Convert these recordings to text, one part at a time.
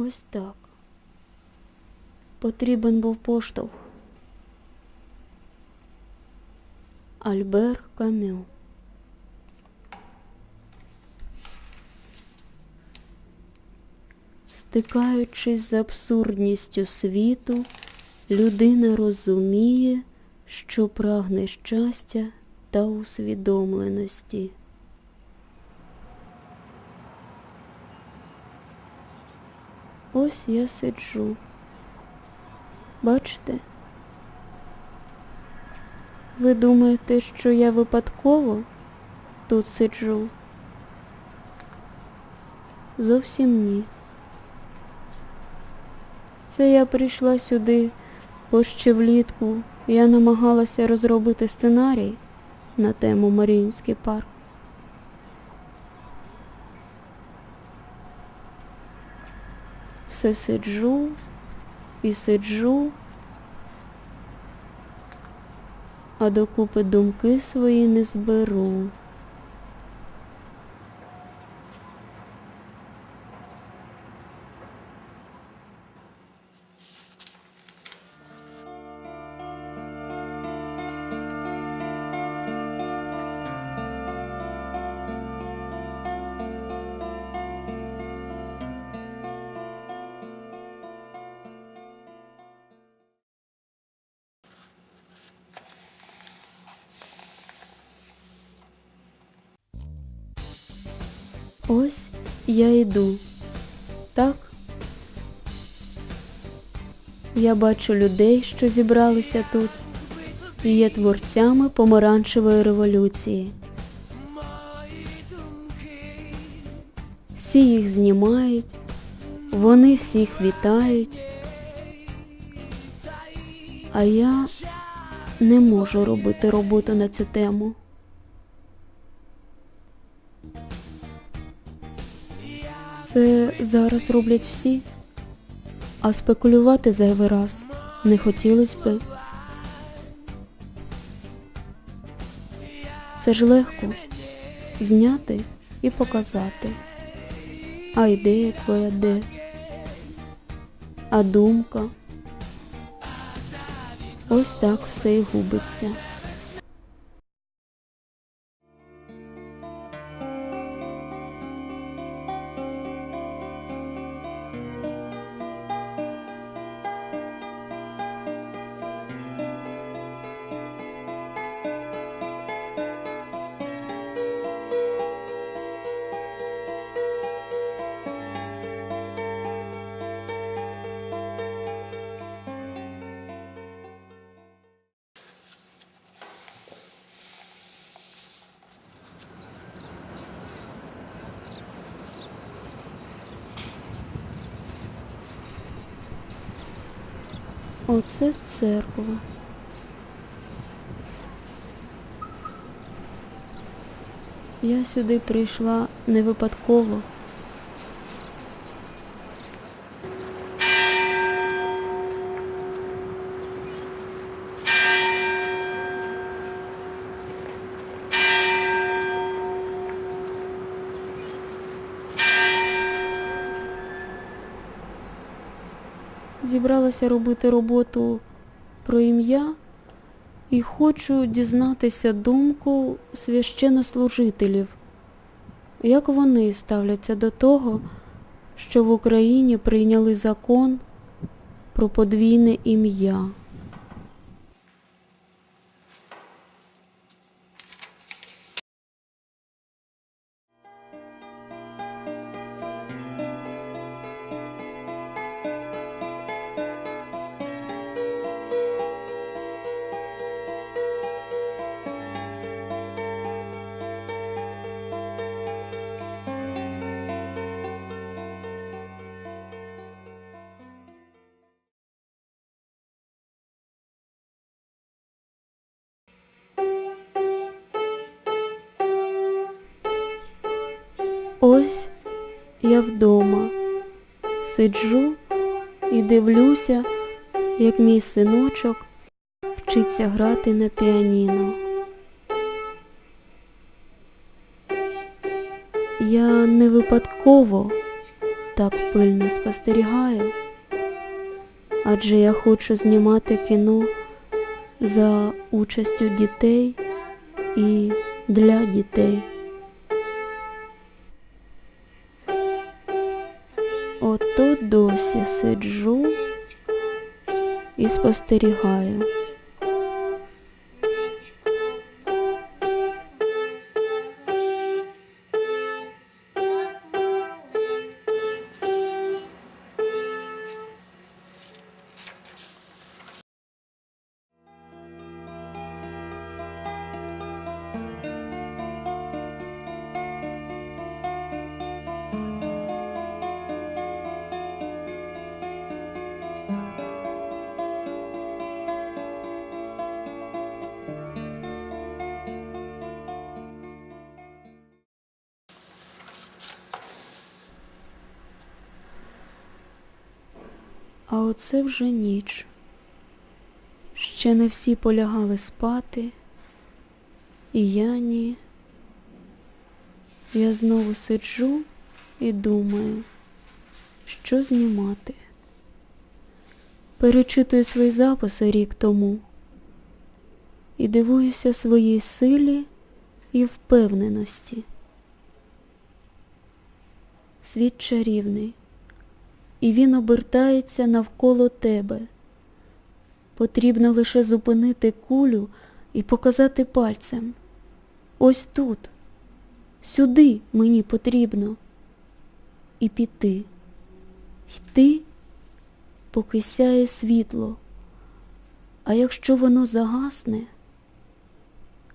Ось так. Потрібен був поштовх. Альбер Камю. Стикаючись з абсурдністю світу, людина розуміє, що прагне щастя та усвідомленості. Ось я сиджу. Бачите? Ви думаєте, що я випадково тут сиджу? Зовсім ні. Це я прийшла сюди, бо ще влітку я намагалася розробити сценарій на тему Маріїнський парк. Все сиджу і сиджу, а докупи думки свої не зберу. Ось я йду. Так? Я бачу людей, що зібралися тут, і є творцями помаранчевої революції. Всі їх знімають, вони всіх вітають. А я не можу робити роботу на цю тему. Це зараз роблять всі, а спекулювати зайвий раз не хотілося би. Це ж легко зняти і показати. А ідея твоя де? А думка? Ось так все і губиться. Оце церква. Я сюди прийшла не випадково. Зібралася робити роботу про ім'я і хочу дізнатися думку священнослужителів, як вони ставляться до того, що в Україні прийняли закон про подвійне ім'я. Ось я вдома сиджу і дивлюся, як мій синочок вчиться грати на піаніно. Я не випадково так пильно спостерігаю? Адже я хочу знімати кіно за участю дітей і для дітей. Ото досі сиджу і спостерігаю. А оце вже ніч. Ще не всі полягали спати, і я ні. Я знову сиджу і думаю, що знімати. Перечитую свої записи рік тому і дивуюся своїй силі і впевненості. Світ чарівний і він обертається навколо тебе. Потрібно лише зупинити кулю і показати пальцем. Ось тут, сюди мені потрібно. І піти, йти, поки сяє світло. А якщо воно загасне,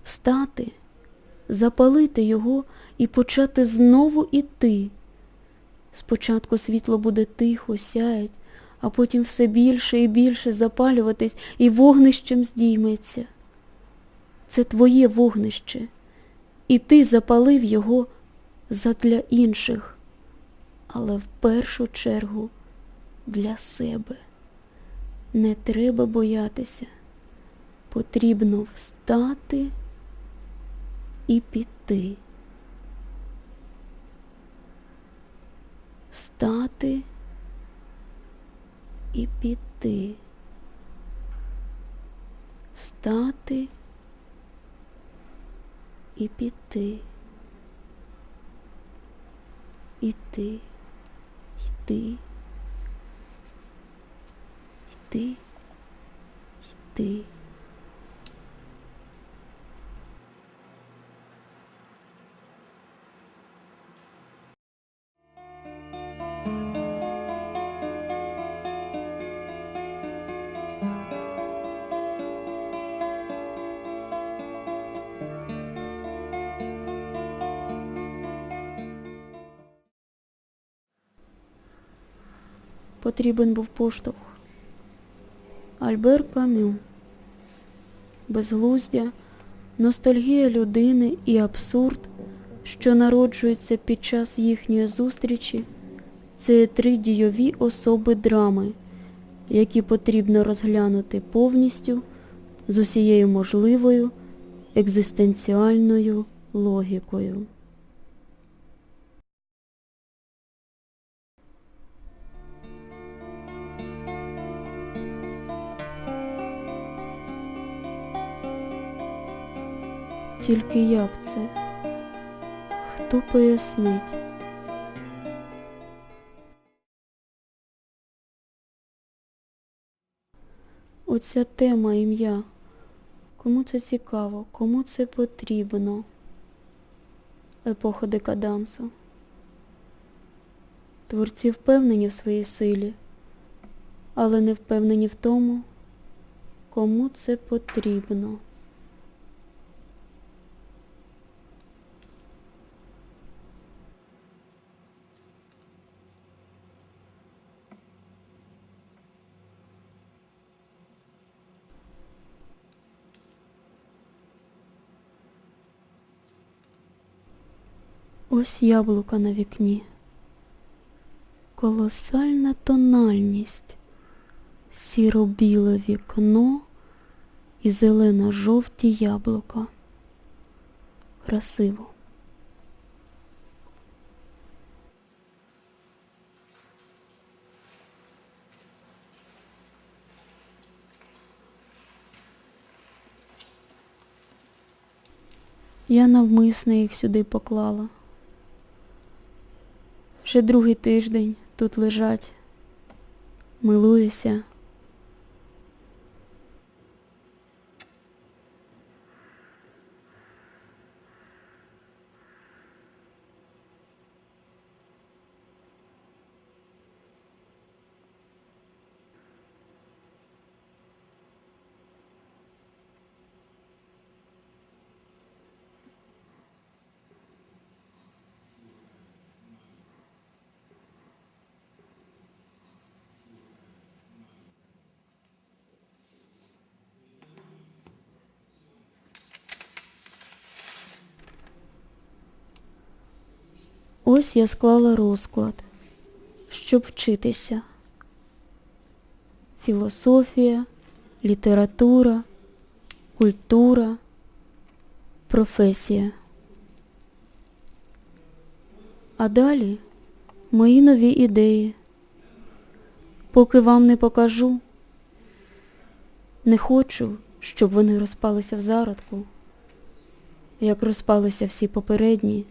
встати, запалити його і почати знову іти. Спочатку світло буде тихо, сяять, а потім все більше і більше запалюватись і вогнищем здійметься. Це твоє вогнище, і ти запалив його задля інших, але в першу чергу для себе. Не треба боятися, потрібно встати і піти. Встати і піти. Встати і піти. Іти, йти, йти, йти. Потрібен був поштовх. Альбер Камю. Безглуздя, ностальгія людини і абсурд, що народжуються під час їхньої зустрічі, це три дійові особи драми, які потрібно розглянути повністю з усією можливою екзистенціальною логікою. Тільки як це? Хто пояснить? Оця тема ім'я. Кому це цікаво, кому це потрібно? Епоха декадансу. Творці впевнені в своїй силі, але не впевнені в тому, кому це потрібно. Ось яблука на вікні. Колосальна тональність, сіро-біле вікно і зелено-жовті яблука. Красиво. Я навмисно їх сюди поклала. Вже другий тиждень тут лежать. Милуюся. Ось я склала розклад, щоб вчитися. Філософія, література, культура, професія. А далі мої нові ідеї. Поки вам не покажу, не хочу, щоб вони розпалися в зародку, як розпалися всі попередні